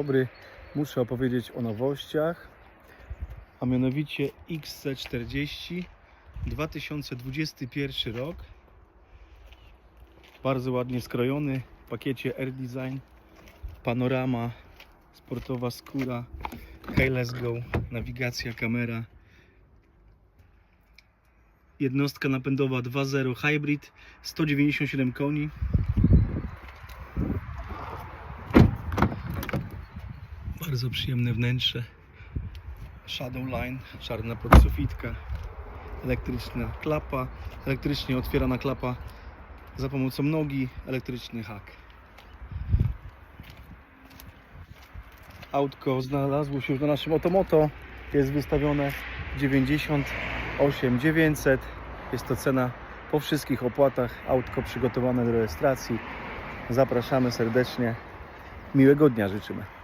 dobry, muszę opowiedzieć o nowościach, a mianowicie XC40 2021 rok. Bardzo ładnie skrojony w pakiecie Air Design, panorama, sportowa skóra, Hey Let's Go, nawigacja, kamera. Jednostka napędowa 2.0 Hybrid, 197 koni. Bardzo przyjemne wnętrze. Shadowline, czarna podsufitka, elektryczna klapa, elektrycznie otwierana klapa za pomocą nogi, elektryczny hak. Autko znalazło się już na naszym Otomoto, jest wystawione 98 900. Jest to cena po wszystkich opłatach. Autko przygotowane do rejestracji. Zapraszamy serdecznie. Miłego dnia życzymy.